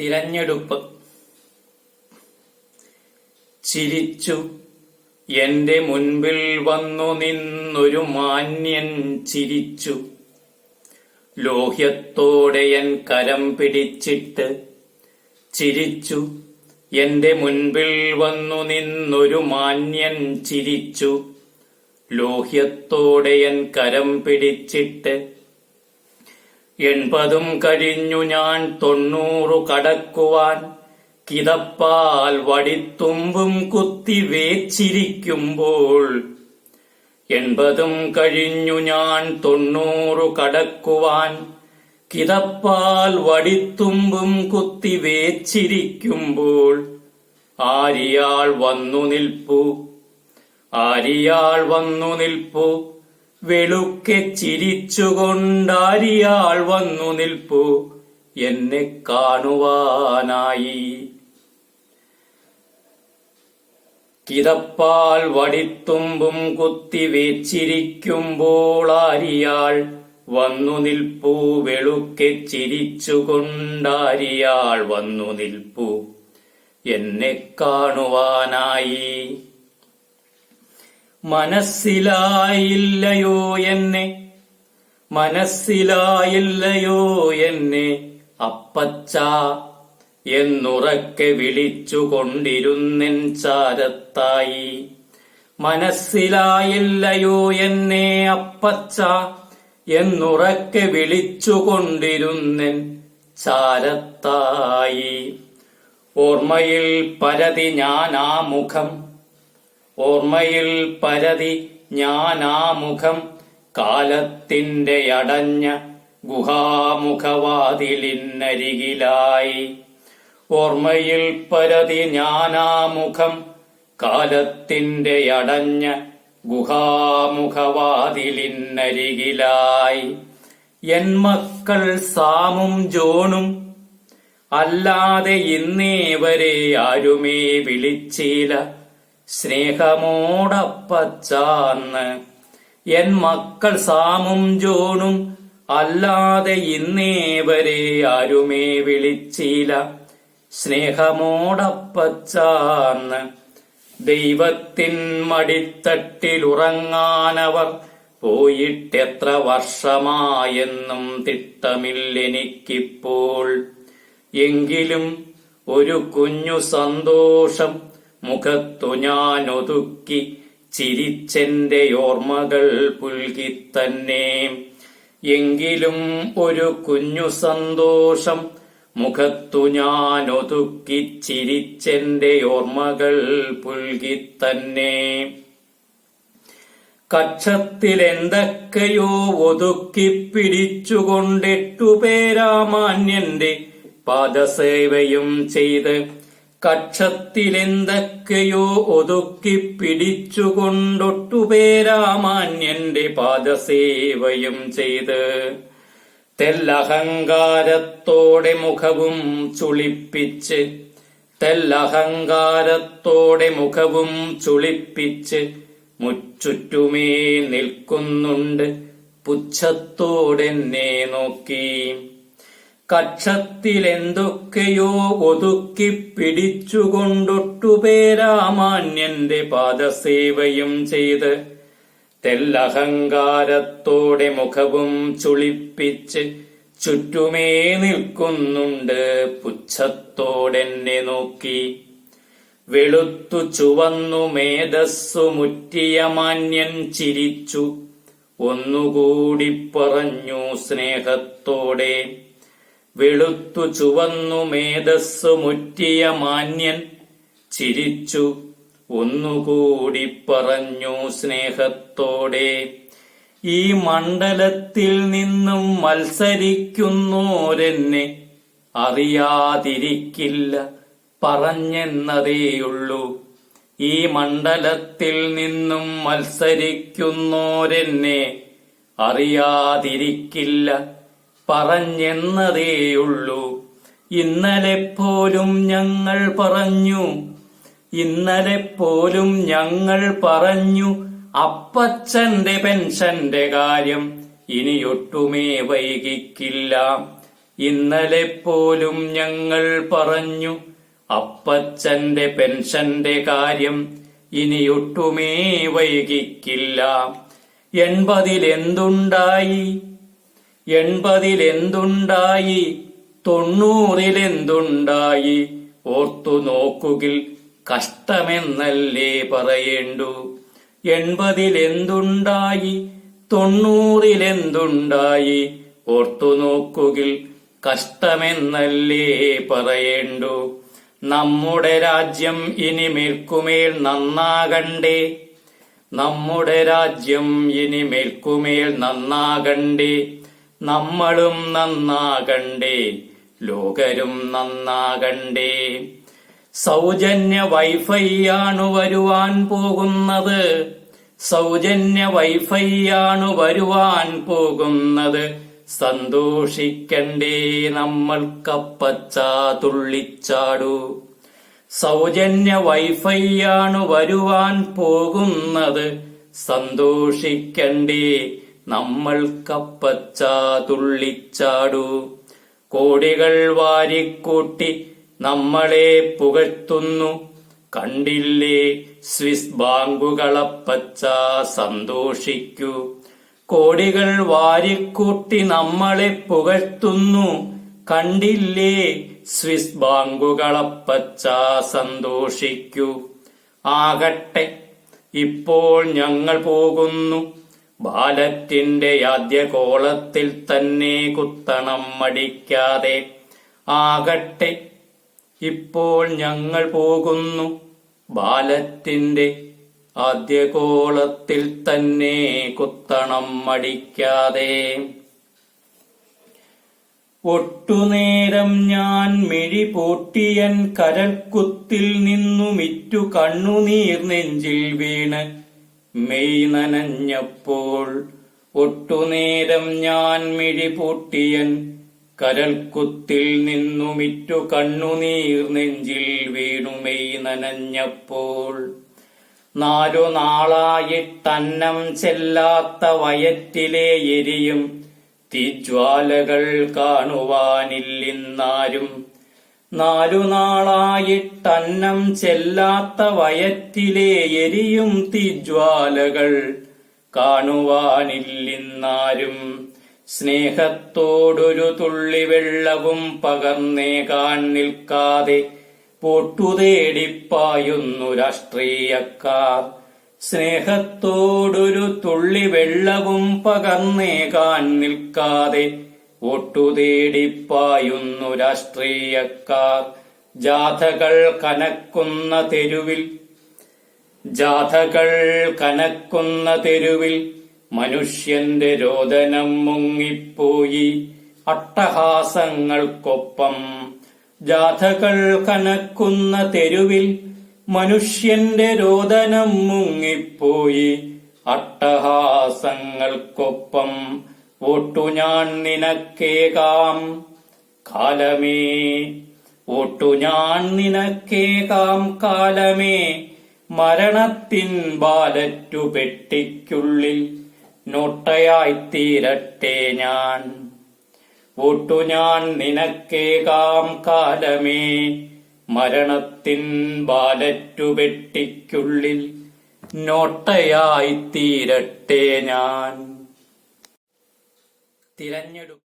തിരഞ്ഞെടുപ്പ്. ചിരിച്ചു. എന്റെ മുൻപിൽ വന്നു നിന്നൊരു മാന്യൻ ചിരിച്ചു. ലോഹ്യത്തോടെ എൻ കരം പിടിച്ചിട്ട് ചിരിച്ചു. എന്റെ മുൻപിൽ വന്നു നിന്നൊരു മാന്യൻ ചിരിച്ചു. ലോഹ്യത്തോടെ എൻ കരം പിടിച്ചിട്ട് എൺപതും കഴിഞ്ഞു ഞാൻ തൊണ്ണൂറു കടക്കുവാൻ. കിതപ്പാൽ വടിത്തുമ്പും കുത്തി വേച്ചിരിക്കുമ്പോൾ. എൺപതും കഴിഞ്ഞു ഞാൻ തൊണ്ണൂറു കടക്കുവാൻ. കിതപ്പാൽ വടിത്തുമ്പും കുത്തി വേച്ചിരിക്കുമ്പോൾ. ആരിയാൾ വന്നു നിൽപ്പു? ആരിയാൾ വന്നു നിൽപ്പു? വെളുക്കെ ചിരിച്ചുകൊണ്ടാരിയാൾ വന്നു നിൽപ്പു. എന്നെ കാണുവാനായി. കിതപ്പാൽ വടിത്തുമ്പും കുത്തി വെച്ചിരിക്കുമ്പോൾ ആരിയാൾ വന്നു നിൽപ്പു. വെളുക്കെ ചിരിച്ചുകൊണ്ടാരിയാൾ വന്നു നിൽപ്പു. എന്നെ കാണുവാനായി. മനസ്സിലായില്ലയോ എന്നെ? മനസ്സിലായില്ലയോ എന്നെ? അപ്പച്ച എന്നുറക്കെ വിളിച്ചുകൊണ്ടിരുന്നെൻ ചാരത്തായി. മനസ്സിലായില്ലയോ എന്നെ അപ്പച്ച എന്നുറക്കെ വിളിച്ചുകൊണ്ടിരുന്നെൻ ചാരത്തായി. ഓർമ്മയിൽ പരതി ഞാൻ ആ മുഖം ഓർമ്മയിൽ പരതി ഞാനാമുഖം കാലത്തിന്റെ അടഞ്ഞ ഗുഹാമുഖവാതിലിന്നരികിലായി. ഓർമ്മയിൽ പരതി ഞാനാമുഖം കാലത്തിന്റെ അടഞ്ഞ ഗുഹാമുഖവാതിലിന്നരികിലായി. എൻ മക്കൾ സാമും ജോണും അല്ലാതെ ഇന്നേ വരെ ആരുമേ വിളിച്ചില്ല സ്നേഹമോടപ്പച്ചാന്ന്. എൻ മക്കൾ സാമും ജോണും അല്ലാതെ ഇന്നേ വരെ ആരുമേ വിളിച്ചില്ല സ്നേഹമോടപ്പച്ചാന്ന്. ദൈവത്തിൻ മടിത്തട്ടിലുറങ്ങാനവർ പോയിട്ടെത്ര വർഷമായെന്നും തിട്ടമില്ലെനിക്കിപ്പോൾ എങ്കിലും ഒരു കുഞ്ഞു സന്തോഷം മുഖത്തു ഞാൻ ഒതുക്കി ചിരിച്ചെന്റെ ഓർമ്മകൾ പുൽകി തന്നെ എങ്കിലും ഒരു കുഞ്ഞു സന്തോഷം മുഖത്തു ഞാൻ ഒതുക്കി ചിരിച്ചെന്റെ ഓർമ്മകൾ പുൽകി തന്നെ കക്ഷത്തിൽ എന്തൊക്കെയോ ഒതുക്കി പിടിച്ചുകൊണ്ടെട്ടുപേരാമാന്യന്റെ പാദസേവയും ചെയ്ത് കക്ഷത്തിലെന്തൊക്കെയോ ഒതുക്കി പിടിച്ചുകൊണ്ടൊട്ടുപേരാമാന്യന്റെ പാദസേവയും ചെയ്ത്. തെല്ലഹങ്കാരത്തോടെ മുഖവും ചുളിപ്പിച്ച് തെല്ലഹങ്കാരത്തോടെ മുഖവും ചുളിപ്പിച്ച് മുച്ചുറ്റുമേ നിൽക്കുന്നുണ്ട്. പുച്ഛത്തോടെന്നെ നോക്കി. കക്ഷത്തിലെന്തൊക്കെയോ ഒതുക്കി പിടിച്ചുകൊണ്ടൊട്ടുപേരാമാന്യന്റെ പാദസേവയും ചെയ്ത് തെല്ലഹങ്കാരത്തോടെ മുഖവും ചുളിപ്പിച്ച് ചുറ്റുമേ നിൽക്കുന്നുണ്ട് പുച്ഛത്തോടെന്നെ നോക്കി. വെളുത്തു ചുവന്നു മേധസ്സു മുറ്റിയ മാന്യൻ ചിരിച്ചു. ഒന്നുകൂടി പറഞ്ഞു സ്നേഹത്തോടെ. വെളുത്തു ചുവന്നു മേധസ്സു മുറ്റിയ മാന്യൻ ചിരിച്ചു. ഒന്നുകൂടി പറഞ്ഞു സ്നേഹത്തോടെ ഈ മണ്ഡലത്തിൽ നിന്നും മത്സരിക്കുന്നോരെന്നെ അറിയാതിരിക്കില്ല പറഞ്ഞെന്നതേയുള്ളൂ. ഈ മണ്ഡലത്തിൽ നിന്നും മത്സരിക്കുന്നോരെന്നെ അറിയാതിരിക്കില്ല പറഞ്ഞെന്നതേയുള്ളൂ. ഇന്നലെ പോലും ഞങ്ങൾ പറഞ്ഞു ഇന്നലെ പോലും ഞങ്ങൾ പറഞ്ഞു അപ്പച്ചന്റെ പെൻഷന്റെ കാര്യം ഇനിയൊട്ടുമേ വൈകിക്കില്ല. ഇന്നലെ പോലും ഞങ്ങൾ പറഞ്ഞു അപ്പച്ചന്റെ പെൻഷന്റെ കാര്യം ഇനിയൊട്ടുമേ വൈകിക്കില്ല. എൺപതിലെന്തുണ്ടായി? എൺപതിലെന്തുണ്ടായി? തൊണ്ണൂറിലെന്തുണ്ടായി? ഓർത്തു നോക്കുകിൽ കഷ്ടമെന്നല്ലേ പറയേണ്ടു. എൺപതിലെന്തുണ്ടായി? തൊണ്ണൂറിലെന്തുണ്ടായി? ഓർത്തു നോക്കുകിൽ കഷ്ടമെന്നല്ലേ പറയേണ്ടു. നമ്മുടെ രാജ്യം ഇനി മേൽക്കുമേൽ നന്നാകണ്ടേ? നമ്മുടെ രാജ്യം ഇനി മേൽക്കുമേൽ നന്നാകണ്ടേ? നമ്മളും നന്നാകണ്ടേ ലോകരും നന്നാകണ്ടേ സൗജന്യ വൈഫൈയാണ് വരുവാൻ പോകുന്നത്. സൗജന്യ വൈഫൈയാണ് വരുവാൻ പോകുന്നത്. സന്തോഷിക്കണ്ടേ നമ്മൾ കപ്പച്ച തുള്ളിച്ചാടു. സൗജന്യ വൈഫൈയാണ് വരുവാൻ പോകുന്നത്. സന്തോഷിക്കണ്ടേ നമ്മൾക്കപ്പച്ച തുള്ളിച്ചാടു കോടികൾ വാരിക്കൂട്ടി നമ്മളെ പുകഴ്ത്തുന്നു. കണ്ടില്ലേ സ്വിസ് ബാങ്കുകളപ്പച്ച സന്തോഷിക്കൂ. കോടികൾ വാരിക്കൂട്ടി നമ്മളെ പുകഴ്ത്തുന്നു. കണ്ടില്ലേ സ്വിസ് ബാങ്കുകളപ്പച്ച സന്തോഷിക്കൂ. ആകട്ടെ ഇപ്പോൾ ഞങ്ങൾ പോകുന്നു. ബാലറ്റിന്റെ ആദ്യ കോളത്തിൽ തന്നെ കുത്തണം മടിക്കാതെ. ആകട്ടെ ഇപ്പോൾ ഞങ്ങൾ പോകുന്നു. ബാലറ്റിന്റെ ആദ്യ കോളത്തിൽ തന്നെ കുത്തണം മടിക്കാതെ. ഒട്ടുനേരം ഞാൻ മിഴി പൂട്ടിയൻ കരൽക്കുത്തിൽ നിന്നുമിറ്റു കണ്ണുനീർ നെഞ്ചിൽ വീണ്. മെയ് നനഞ്ഞപ്പോൾ ഒട്ടുനേരം ഞാൻ മിഴി പൂട്ടിയൻ കരൽക്കുത്തിൽ നിന്നുമിറ്റു കണ്ണുനീർ നെഞ്ചിൽ വീണു മെയ് നനഞ്ഞപ്പോൾ. നാലു തന്നം ചെല്ലാത്ത വയറ്റിലെ എരിയും തീജ്വാലകൾ കാണുവാനില്ലിന്നാരും നാലു നാളായിട്ടന്നം ചെല്ലാത്ത വയറ്റിലെ എരിയും തിജ്വാലകൾ കാണുവാനില്ലിന്നാരും. സ്നേഹത്തോടൊരു തുള്ളി വെള്ളവും പകർന്നേകാൻ നിൽക്കാതെ പൊട്ടുതേടിപ്പായുന്നു രാഷ്ട്രീയക്കാർ. സ്നേഹത്തോടൊരു തുള്ളി വെള്ളവും പകർന്നേകാൻ നിൽക്കാതെ ഒട്ടുതേടിപ്പായുന്നു രാഷ്ട്രീയക്കാർ. ജാഥകൾ കനക്കുന്ന തെരുവിൽ ജാഥകൾ കനക്കുന്ന തെരുവിൽ മനുഷ്യന്റെ രോദനം മുങ്ങിപ്പോയി. അട്ടഹാസങ്ങൾക്കൊപ്പം ജാഥകൾ കനക്കുന്ന തെരുവിൽ മനുഷ്യന്റെ രോദനം മുങ്ങിപ്പോയി. അട്ടഹാസങ്ങൾക്കൊപ്പം വോട്ടു ഞാൻ നിനക്കേകാം. കാലമേ ഒട്ടു ഞാൻ നിനക്കേകാം കാലമേ. മരണത്തിൻ ബാലറ്റു പെട്ടിക്കുള്ളിൽ നോട്ടയായിത്തീരട്ടെ ഞാൻ. ഒട്ടു ഞാൻ നിനക്കേകാം കാലമേ. മരണത്തിൻ ബാലറ്റു പെട്ടിക്കുള്ളിൽ നോട്ടയായിത്തീരട്ടെ ഞാൻ. തിരഞ്ഞെടുപ്പ്